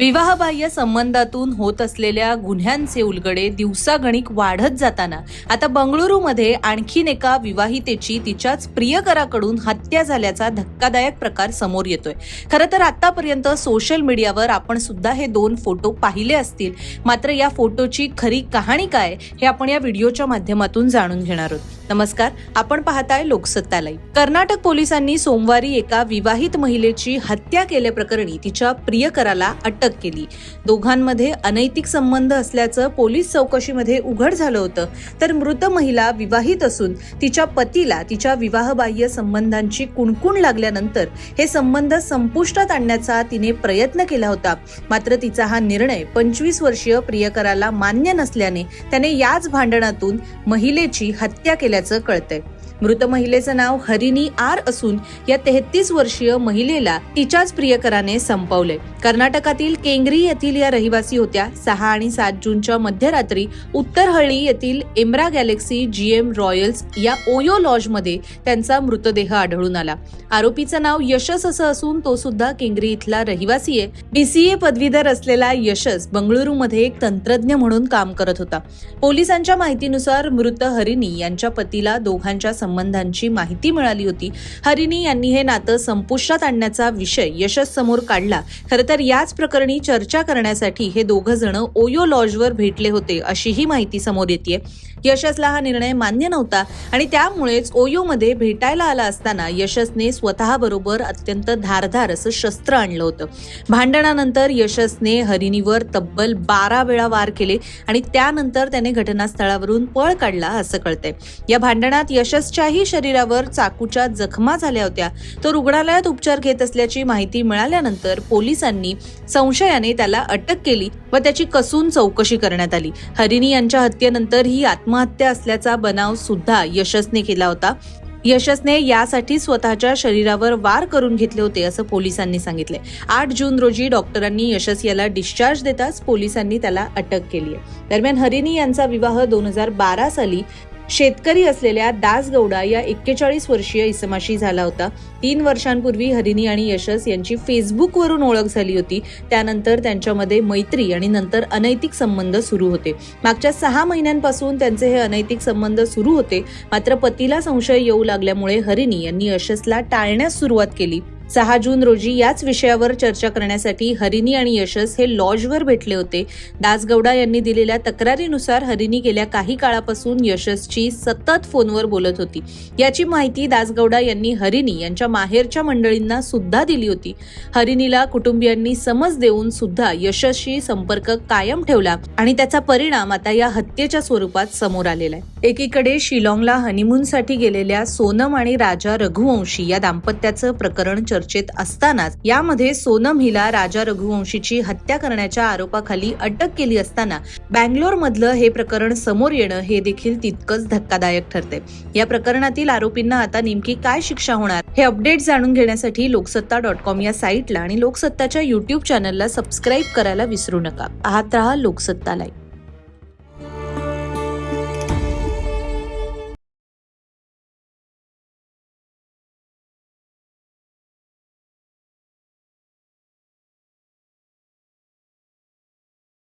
विवाहबाह्य संबंधातून होत असलेल्या गुन्ह्यांचे उलगडे दिवसागणिक वाढत जाताना आता बंगळुरूमध्ये आणखीन एका विवाहितेची तिच्याच प्रियकराकडून हत्या झाल्याचा धक्कादायक प्रकार समोर येतोय. खरं तर आतापर्यंत सोशल मीडियावर आपण सुद्धा हे दोन फोटो पाहिले असतील. मात्र या फोटोची खरी कहाणी काय हे आपण या व्हिडिओच्या माध्यमातून जाणून घेणार आहोत. नमस्कार आपण पाहताय लोकसत्ता लाईव्ह कर्नाटक पोलिसांनी सोमवारी एका विवाहित महिलेची हत्या केल्याप्रकरणी तिच्या प्रियकराला अटक केली. दोघांमध्ये अनैतिक संबंध असल्याचं पोलीस चौकशीमध्ये उघड झालं होतं. तर मृत महिला विवाहित असून तिच्या पतीला तिच्या विवाहबाह्य संबंधांची कुणकुण लागल्यानंतर हे संबंध संपुष्टात आणण्याचा तिने प्रयत्न केला होता. मात्र तिचा हा निर्णय पंचवीस वर्षीय प्रियकराला मान्य नसल्याने त्याने याच भांडणातून महिलेची हत्या असल्याचं कळतंय. मृत महिलेचं नाव हरिणी आर असून या तेहतीस वर्षीय महिलेला तिच्याच प्रियकराने संपवले. कर्नाटकातील केंगरी येथील या रहिवासी होत्या. सहा आणि सात जूनच्या मध्यरात्री उत्तरहळी येथील एमरा गॅलेक्सी जीएम रॉयल्स या ओयो लॉजमध्ये त्यांचा मृतदेह आढळून आला. आरोपीचं नाव यशस असं असून तो सुद्धा केंगरी इथला रहिवासी आहे. बीसीए पदवीधर असलेला यशस बंगळुरूमध्ये एक तंत्रज्ञ म्हणून काम करत होता. पोलिसांच्या माहितीनुसार मृत हरिणी यांच्या पतीला दोघांच्या संबंधांची माहिती मिळाली होती. हरिणी यांनी हे नातं संपुष्टात आणण्याचा विषय यशस समोर काढला. खरं तर याच प्रकरणी चर्चा करण्यासाठी हे दोघं जण ओयो लॉजवर भेटले होते अशीही माहिती समोर येते यशसला हा निर्णय मान्य नव्हता आणि त्यामुळेच ओयोमध्ये भेटायला आला असताना यशसने स्वतःबरोबर अत्यंत धारधार असं शस्त्र आणलं होतं. भांडणानंतर यशसने हरिणीवर तब्बल बारा वेळा वार केले आणि त्यानंतर त्याने घटनास्थळावरून पळ काढला असं कळतंय. या भांडणात यशसच्याही शरीरावर चाकूच्या जखमा झाल्या होत्या. तो रुग्णालयात उपचार घेत असल्याची माहिती मिळाल्यानंतर पोलिसांनी संशयाने त्याला अटक केली व त्याची कसून चौकशी करण्यात आली. हरिणी यांच्या हत्येनंतर ही आत्महत्या असल्याचा बनाव सुद्धा यशसने केला होता. यशसने यासाठी स्वतःच्या शरीरावर वार करून घेतले होते असं पोलिसांनी सांगितले. आठ जून रोजी डॉक्टरांनी यशस याला डिस्चार्ज देताच पोलिसांनी त्याला अटक केली आहे. दरम्यान हरिणी यांचा विवाह दोन हजार बारा साली शेतकरी असलेल्या दासगौडा या एक्केचाळीस वर्षीय इसमाशी झाला होता. तीन वर्षांपूर्वी हरिणी आणि यशस यांची फेसबुकवरून ओळख झाली होती. त्यानंतर त्यांच्यामध्ये मैत्री आणि नंतर अनैतिक संबंध सुरू होते. मागच्या सहा महिन्यांपासून त्यांचे हे अनैतिक संबंध सुरू होते. मात्र पतीला संशय येऊ लागल्यामुळे हरिणी यांनी यशसला टाळण्यास सुरुवात केली. सहा जून रोजी याच विषयावर चर्चा करण्यासाठी हरिणी आणि यशस हे लॉजवर भेटले होते. दासगौडा यांनी दिलेल्या तक्रारीनुसार हरिणी गेल्या काही काळापासून यशसची सतत फोनवर बोलत होती. याची माहिती दासगौडा यांनी हरिणी यांच्या माहेरच्या मंडळींना सुद्धा दिली होती. हरिणीला कुटुंबियांनी समज देऊन सुद्धा यशसशी संपर्क कायम ठेवला आणि त्याचा परिणाम आता या हत्येच्या स्वरूपात समोर आलेला आहे. एकीकडे शिलाँगला हनीमूनसाठी गेलेल्या सोनम आणि राजा रघुवंशी या दाम्पत्याचं प्रकरण चर्चेत असतानाच यामध्ये सोनम हिला राजा रघुवंशीची हत्या करण्याच्या आरोपाखाली अटक केली असताना बँगलोर मधलं हे प्रकरण समोर येणं हे देखील तितकंच धक्कादायक ठरते या प्रकरणातील आरोपींना आता नेमकी काय शिक्षा होणार हे अपडेट जाणून घेण्यासाठी लोकसत्ता डॉट कॉम या साईटला आणि लोकसत्ताच्या युट्यूब चॅनलला सबस्क्राईब करायला विसरू नका. आहात राहा लोकसत्ता लाईव्ह.